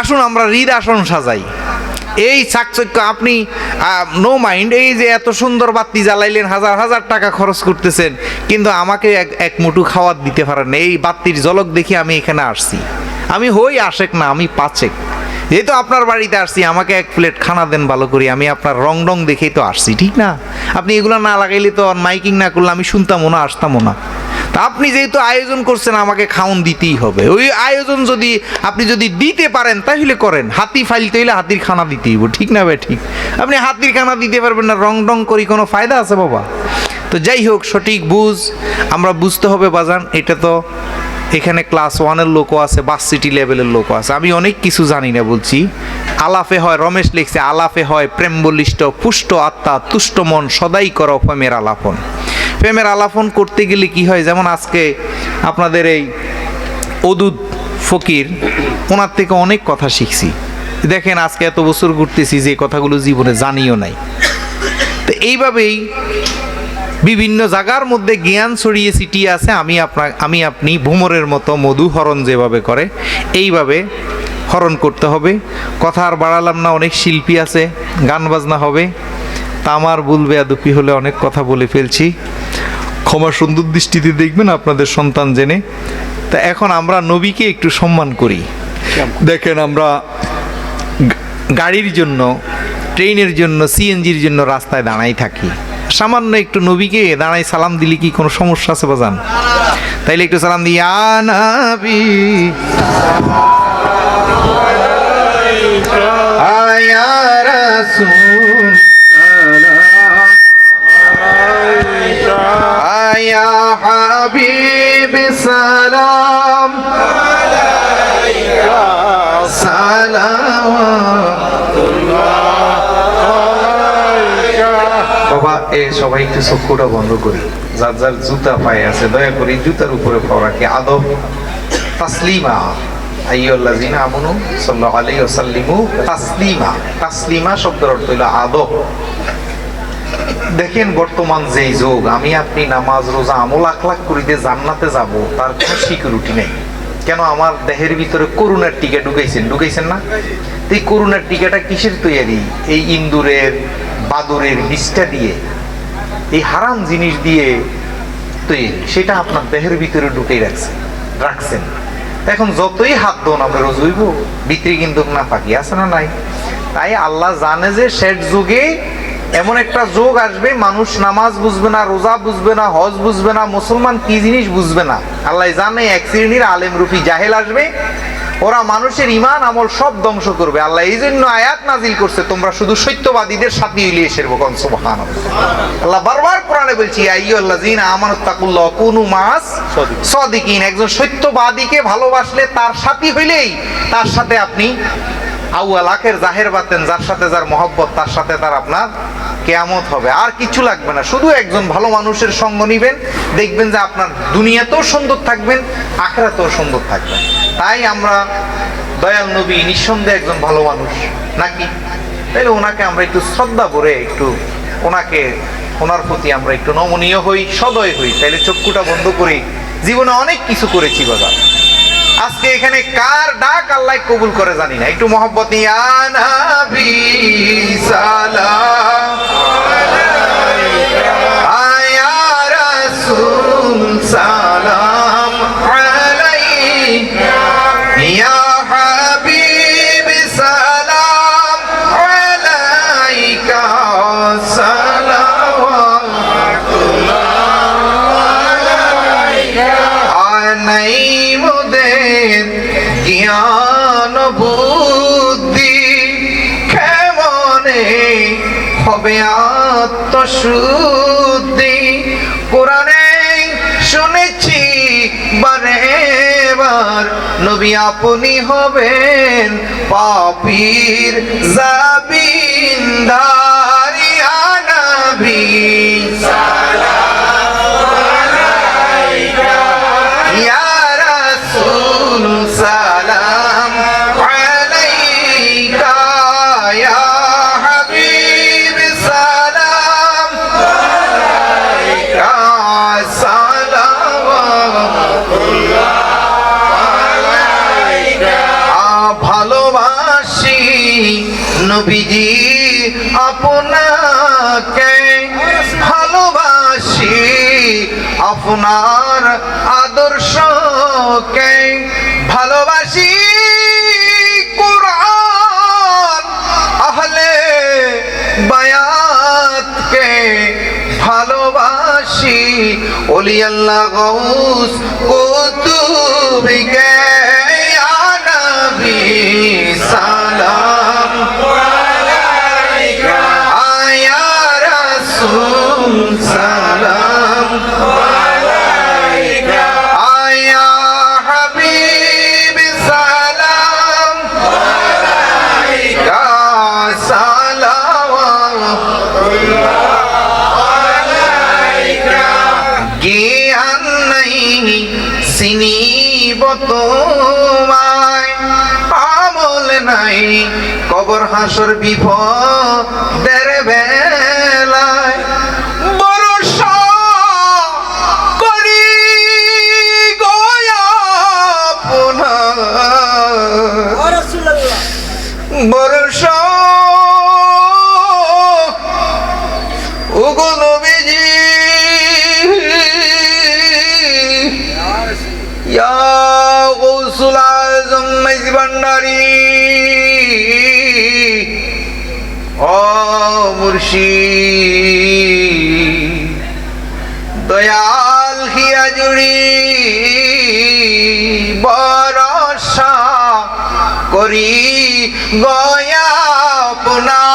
আসুন, আমরা হৃদ আসন সাজাই। এই চাকচক্য আপনি নো মাইন্ড এই যে এত সুন্দর বাতি জ্বালাইলেন, হাজার হাজার টাকা খরচ করতেছেন, কিন্তু আমাকে এক এক মুঠু খাওয়ার দিতে পারেন এই বাতির ঝলক দেখে আমি এখানে আসছি। আমি হই আশেক না, আমি পাচেক যেহেতু আপনার বাড়িতে আসছি, আমাকে এক প্লেট খানা দেন ভালো করি, আমি আপনার রং রং দেখেই তো আসছি, ঠিক না? আপনি এগুলো না লাগাইলে তো মাইকিং না করলে আমি শুনতামও না, আসতামও না। আপনি যেহেতু আয়োজন করছেন, আমাকে খাওন দিতেই হবে। ওই আয়োজন যদি আপনি যদি দিতে পারেন, তাহলে করেন। হাতি ফাইলতে হইলে হাতির খানা দিতেই হইব ঠিক না ভাই ঠিক? আপনি হাতির খানা দিতে পারবেন না, রং রং করি কোনো ফায়দা আছে বাবা? তো যাই হোক, সঠিক বুঝ, আমরা বুঝতে হবে বাজান, এটা তো এখানে ক্লাস ওয়ানের লোকও আছে, বাস সিটি লেভেলের লোকও আছে। আমি অনেক কিছু জানি না বলছি। আলাফে হয়, রমেশ লিখছে, আলাফে হয় প্রেম বলিষ্ঠ পুষ্ট আত্মা, তুষ্ট মন, সদাই কর প্রেমের আলাপন। প্রেমের আলাপন করতে গেলে কি হয়? যেমন আজকে আপনাদের এই অদুত ফকির, ওনার থেকে অনেক কথা শিখছি। দেখেন আজকে এত বছর ঘুরতেছি যে কথাগুলো জীবনে জানিও নাই। তো এইভাবেই বিভিন্ন জায়গার মধ্যে জ্ঞান ছড়িয়ে ছিটিয়ে আছে, আমি আপনার আমি আপনি ভ্রমরের মতো মধু হরণ যেভাবে করে, এইভাবে হরণ করতে হবে। কথা আর বাড়ালাম না, অনেক শিল্পী আছে, গান বাজনা হবে। আমার বলবে আদুপি হলে অনেক কথা বলে ফেলছি। ক্ষমা সুন্দর দৃষ্টিতে দেখবেন আপনাদের সন্তান জেনে। তা এখন আমরা নবীকে একটু সম্মান করি। দেখেন আমরা গাড়ির জন্য ট্রেনের জন্য সিএনজির জন্য রাস্তায় দাঁড়াই থাকি। সামান্য একটু নবীকে দাঁড়াই সালাম দিলে কি কোনো সমস্যা আছে বাজান? তাইলে একটু সালাম দিই "ইয়া নবী আয়া রাসূল সালাম। সালাম বাবা, এ সবাই একটু চক্ষুটা বন্ধ করি। যার যার জুতা পায়ে আছে, দয়া করে জুতার উপরে পড়াকে আদব, তাসলিমা। আইয়ুল্লাযিনা আমানু সাল্লাল্লাহু আলাইহি ওয়াসাল্লিমু তাসলিমা। তাসলিমা শব্দের অর্থ হলো আদব। দেখেন বর্তমান যেই যুগ, আমি আপনি নামাজ, রোজা, আমল, আখলাখ করিতে জান্নাতে যাব, তার কোনো সিকিউরিটি নেই। কেন আমার দেহের ভিতরে করুণার টিকা ঢুকাইছেন? ঢুকাইছেন না? তো এই করুণার টিকাটা কিসের তৈরি? এই ইন্দুরের, বাদুরের বিষটা দিয়ে, এই হারাম জিনিস দিয়ে তৈরি। সেটা আপনার দেহের ভিতরে ঢুকেই রাখছে, রাখছেন। এখন যতই হাত দোন আমরা রোজ হইব বিক্রি কিন্তু না পাকি আছে না নাই? তাই আল্লাহ জানে যে শেষ যুগে এমন একটা যোগ আসবে, মানুষ নামাজ বুঝবে না, রোজা বুঝবে না, হজ বুঝবে না, মুসলমান কি জিনিস বুঝবে না? আল্লাহ জানে, এক শ্রেণির আলেম রুফি জাহেল আসবে, ওরা মানুষের ইমান আমল সব ধ্বংস করবে। আল্লাহ এই জন্য আয়াত নাজিল করছে, তোমরা শুধু সত্যবাদীদের সাথে ইলিয়ে সেরবো আল্লাহ বারবার কোরআনে বলছি আইয়ুল্লাযিনা আমানুত তাকুল্লাহ, কুনু মাস সাদিকিন। একজন সত্যবাদীকে ভালোবাসলে তার সাথী হইলেই তার সাথে আপনি আউয়াল আখের জাহের বাতেন, যার সাথে যার মহব্বত, তার সাথে তার আপনার কেয়ামত হবে। আর কিছু লাগবে না। শুধু একজন ভালো মানুষের সঙ্গ নিবেন, দেখবেন যে আপনার দুনিয়াতেও সুন্দর থাকবেন, আখরাতেও সুন্দর থাকবেন। তাই আমরা দয়াল নবী নিঃসন্দেহে একজন ভালো মানুষ, নাকি? তাইলে ওনাকে আমরা একটু শ্রদ্ধা করে একটু ওনাকে, ওনার প্রতি আমরা একটু নমনীয় হই, সদয় হই। তাইলে চক্ষুটা বন্ধ করি। জীবনে অনেক কিছু করেছি বাজার। আজকে এখানে কার ডাক আল্লাহ কবুল করে জানি না। একটু মহব্বত নিয়ে আনা সালাম বুদ্ধি কেমনে হবে আত্মশুদ্ধি? কোরআনে শুনেছি, বারে বার নবী আপনি হবেন পাপীর জাবিন্দারিয়া নবী ইয়া আপনার আদর্শকে ভালোবাসি। কোরআন আহলে বায়াতকে ভালোবাসি। ওলি আল্লাহ গৌস কুতুবিকে বাসর বিপদ ও মুর্শিদ দয়াল হিয়া জুড়ি বরসা করি গয়া পুনার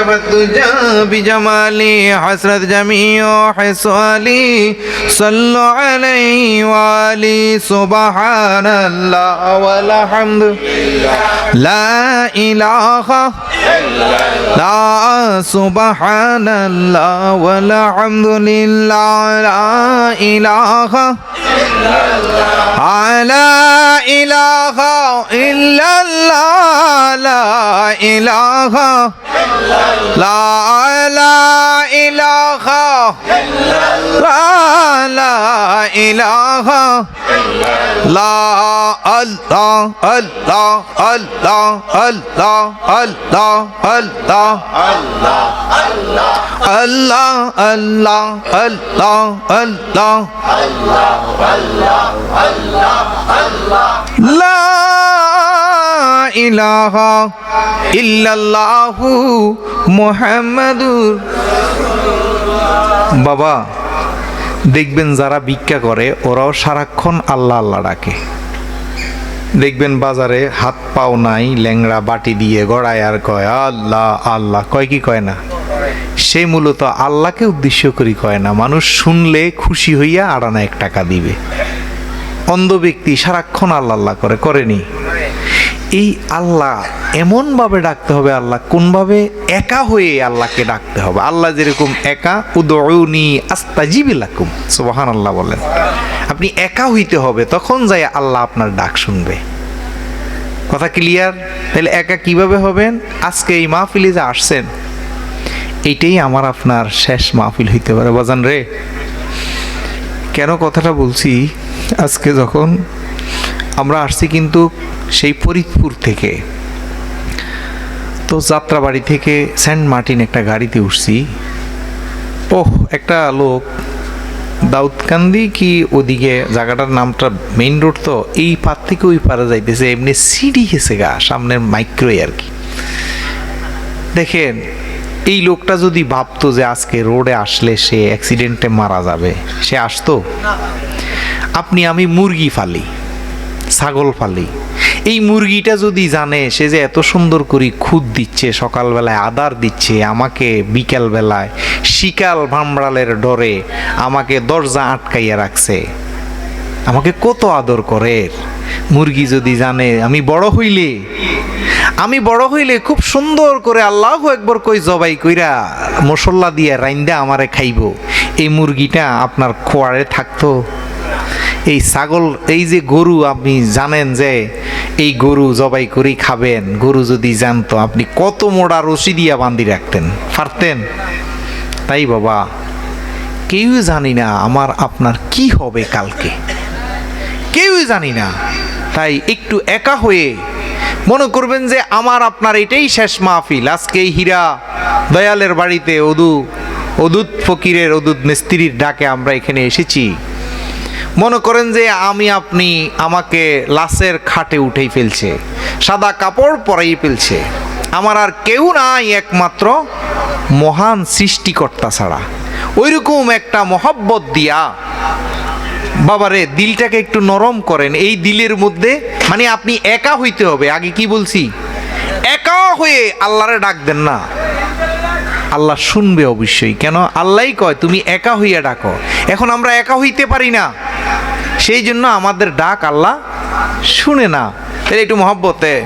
كشف الدجى بجمالي حسرت جميع حصالي صلوا عليه وعلي سبحان الله والحمد لا إله لا سبحان الله والحمد لله لا إله لا إله إلا الله لا إله لا لا إله لا لا إله لا الله الله الله الله الله الله الله الله الله الله لا ইলাহা ইল্লাল্লাহু মুহাম্মাদুর বাবা, দেখবেন যারা ভিক্ষা করে, ওরাও সারাক্ষণ আল্লাহ আল্লাহ ডাকে। দেখবেন বাজারে হাত পাও নাই, ল্যাংড়া বাটি দিয়ে গড়ায় আর কয়, আল্লাহ আল্লাহ। কয় কি কয় না? সে মূলত আল্লাহকে উদ্দেশ্য করি কয় না, মানুষ শুনলে খুশি হইয়া আড়ানা এক টাকা দিবে। অন্ধ ব্যক্তি সারাক্ষণ আল্লাহ আল্লাহ করে, করেনি। এই আল্লাহ এমনভাবে ডাকতে হবে আল্লাহ, কোনভাবে? একা হয়ে আল্লাহকে ডাকতে হবে। আল্লাহ যেরকম একা উদৌনি আস্তাজিবিলাকুম সুবাহান আল্লাহ বলেন। আপনি একা হইতে হবে, তখন যাই আল্লাহ আপনার ডাক শুনবে। কথা ক্লিয়ার তাহলে একা কীভাবে হবেন? আজকে এই মাহফিলে যে আসছেন, এইটাই আমার আপনার শেষ মাহফিল হইতে পারে। বাজান রে, কেন কথাটা বলছি? আজকে যখন আমরা আসছি কিন্তু সেই ফরিদপুর থেকে। তো যাত্রাবাড়ি থেকে সেন্ট মার্টিন একটা গাড়িতে উঠছি। ওহ, একটা লোক। দাউদকান্দি কি ওদিকে? জায়গাটার নামটা মেইন রোড তো? এই পার থেকে ওই পারে যাইতেছে, এমনি সিডি গেছে গা, সামনের মাইক্রোই আর কি। দেখেন, এই লোকটা যদি ভাবতো যে আজকে রোডে আসলে সে অ্যাক্সিডেন্টে মারা যাবে, সে আসতো? আপনি আমি মুরগি ফালি। ছাগল ফালি। এই মুরগিটা যদি জানে, সে যে এত সুন্দর করে খুদ দিচ্ছে, সকালবেলায় আদার দিচ্ছে, আমাকে বিকালবেলায় শিকাল ভামড়ালের ডরে আমাকে দরজা আটকাইয়া রাখছে। আমাকে কত আদর করে। মুরগি যদি জানে, আমি বড় হইলে, আমি বড় হইলে খুব সুন্দর করে আল্লাহ একবার কই জবাই কইরা মশলা দিয়ে রাইন্দা আমারে খাইব। এই মুরগিটা আপনার খোয়ারে থাকতো। এই ছাগল, এই যে গরু আপনি জানেন যে এই গরু জবাই করেই খাবেন, গরু যদি জানতো, আপনি কত মোড়া রশি দিয়া বান্ধি রাখতেন, পারতেন? তাই বাবা কেউ জানি না আমার আপনার কি হবে কালকে। কেউই জানি না। তাই একটু একা হয়ে মনে করবেন যে আমার আপনার এটাই শেষ মাহফিল। আজকে হীরা দয়ালের বাড়িতে অদু, অদূত ফকিরের, অদূত মিস্ত্রির ডাকে আমরা এখানে এসেছি। মনে করেন যে আমি আপনি আমাকে লাশের খাটে উঠেই ফেলছে, সাদা কাপড় পরাই ফেলছে। আমার আর কেউ নাই একমাত্র মহান সৃষ্টিকর্তা ছাড়া। ওইরকম একটা মহব্বত দিয়া বাবারে, দিলটাকে একটু নরম করেন। এই দিলের মধ্যে মানে আপনি একা হইতে হবে। আগে কি বলছি? একা হয়ে আল্লাহরে ডাক দেন না। আল্লাহ শুনবে অবশ্যই। কেন? আল্লাহই কয়, তুমি একা হইয়া ডাকো। এখন আমরা একা হইতে পারি না। সেই জন্য আমাদের ডাক আল্লাহ শুনে না। তাহলে একটু মহব্বতে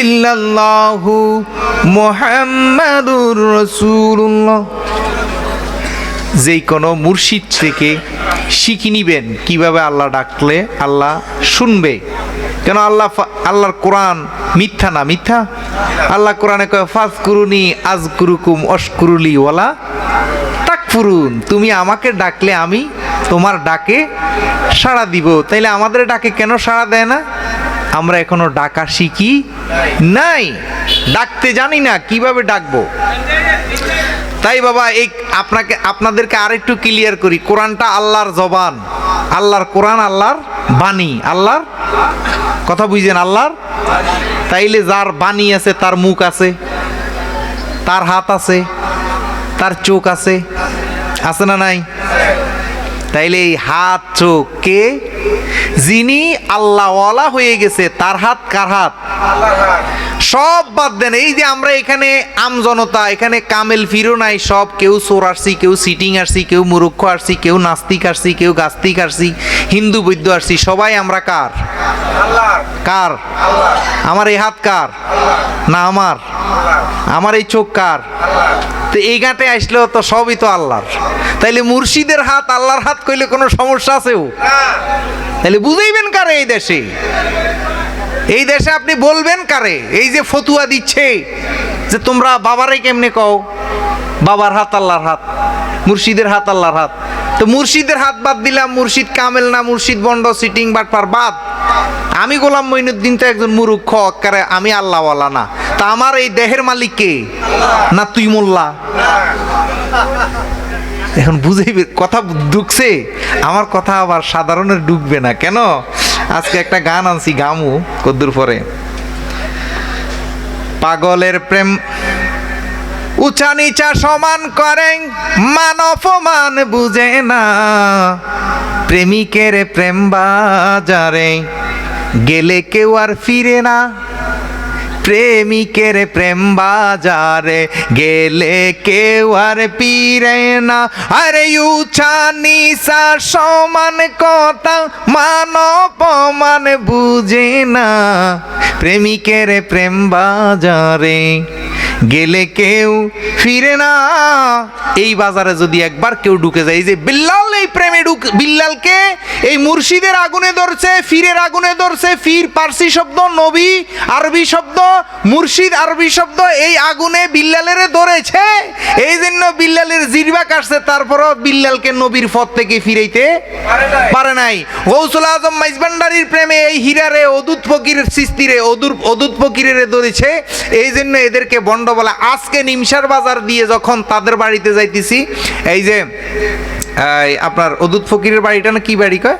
ইল্লাল্লাহু যেই কোনো মুর্শিদ থেকে শিখি নিবেন কীভাবে আল্লাহ ডাকলে আল্লাহ শুনবে। কেন আল্লাহ আল্লাহর কোরআন মিথ্যা না? মিথ্যা? আল্লাহ কোরআনে কয় ফাজ কুরুনি আজ কুরুকুম অস্কুরুলি ওয়ালা তাকফুরুন। তুমি আমাকে ডাকলে আমি তোমার ডাকে সাড়া দিব। তাইলে আমাদের ডাকে কেন সাড়া দেয় না? আমরা এখনও ডাকা শিখি নাই। ডাকতে জানি না, কীভাবে ডাকবো? তাই বাবা, এই আপনাকে, আপনাদেরকে আরেকটু ক্লিয়ার করি। কোরআনটা আল্লাহর জবান। আল্লাহর কোরআন, আল্লাহর বাণী। আল্লাহর কথা বুঝছেন আল্লাহর? তাইলে যার বাণী আছে, তার মুখ আছে, তার হাত আছে, তার চোখ আছে আছে না নাই? তাইলে এই হাত, চোখ কে যিনি আল্লাহওয়ালা হয়ে গেছে তার হাত কার হাত? সব বাদ দেন, এই যে আমরা এখানে আমজনতা এখানে কামেল ফিরো নাই, সব কেউ সোর আসছি, কেউ সিটিং আসছি, কেউ মুরুক্ষ আসছি, কেউ নাস্তিক আসছি, কেউ গাস্তিক আসছি, হিন্দু, বৈদ্য আসছি, সবাই আমরা কার? কার? আমার এই হাত কার? না আমার? আমার এই চোখ কার? তো এই গাঁটে আসলেও তো সবই তো আল্লাহর। তাইলে মুর্শিদের হাত আল্লাহর হাত কইলে কোনো সমস্যা আছেও তাহলে বুঝাইবেন কার এই দেশে? এই দেশে আপনি বলবেন কারে? এই যে ফতুয়া দিচ্ছে, যে তোমরা বাবারে কেমনে কও? বাবার হাত আল্লাহর হাত, মুর্শিদের হাত আল্লাহর হাত। তো মুর্শিদের হাত বাদ দিলাম, মুর্শিদ কামেল না, মুর্শিদ বন্ড, সিটিং বাটপার বাদ। আমি গোলাম মঈনুদ্দিন তো একজন মুরুক্ষ অক্কারে আমি আল্লাহওয়ালা না। তা আমার এই দেহের মালিক কে? না তুই মোল্লা? এখন বুঝেই কথা ঢুকছে আমার কথা আবার সাধারণের ঢুকবে না, কেন? আজকে একটা গান আনছি গামু, কদ্দুর পরে। পাগলের প্রেম উঁচা নিচা সমান করেন মান মান বুঝে না। প্রেমিকের প্রেম বাজারে গেলে কেউ আর ফিরে না। প্রেমিকের প্রেম বাজারে গেলে কেউ আর পিরে না। আরে উছা নিশা সমান কথা মান অপমান বুঝে না। প্রেমিকের প্রেম বাজারে গেলে কেউ ফিরে না। এই বাজারে যদি একবার কেউ ঢুকে যায় যে বিল্লাল, এই প্রেমে ঢুক বিল্লালকে এই মুর্শিদের আগুনে ধরছে, ফিরের আগুনে ধরছে, ফির পার্সি শব্দ, নবী আরবি শব্দ, মুর্শিদ আরবি শব্দ, এই আগুনে বিল্লালের ধরেছে। এই জন্য বিল্লালের জিরবা কাটছে তারপরও বিল্লালকে নবীর পথ থেকে ফিরাইতে পারে নাই। গৌসুল আজম মাইজবান্ডারির প্রেমে এই হীরারে অদূত ফকিরের সৃষ্টিরে অদূর অদূত ফকিরের ধরেছে। এই জন্য এদেরকে বন্ড বলে আজকে নিমসার বাজার দিয়ে যখন তাদের বাড়িতে যাইতেছি এই যে আপনার অদূত ফকিরের বাড়িটা না কি বাড়ি কয়?